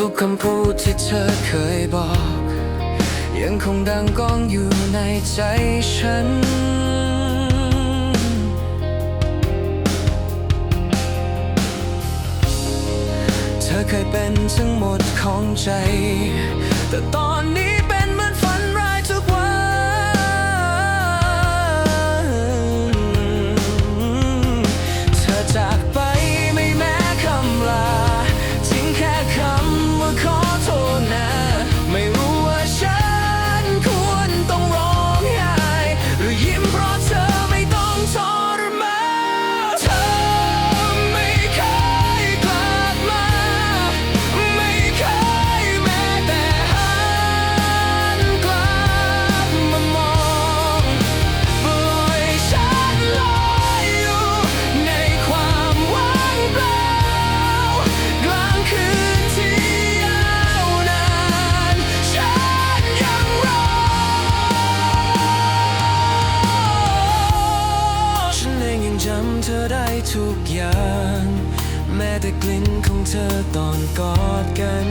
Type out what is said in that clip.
ทุกคำพูดที่เธอเคยบอก ยังคงดังก้องอยู่ในใจฉัน เธอเคยเป็นทั้งหมดของใจ แต่ตอนนี้ แต่กลิ่นของเธอตอนกอดกัน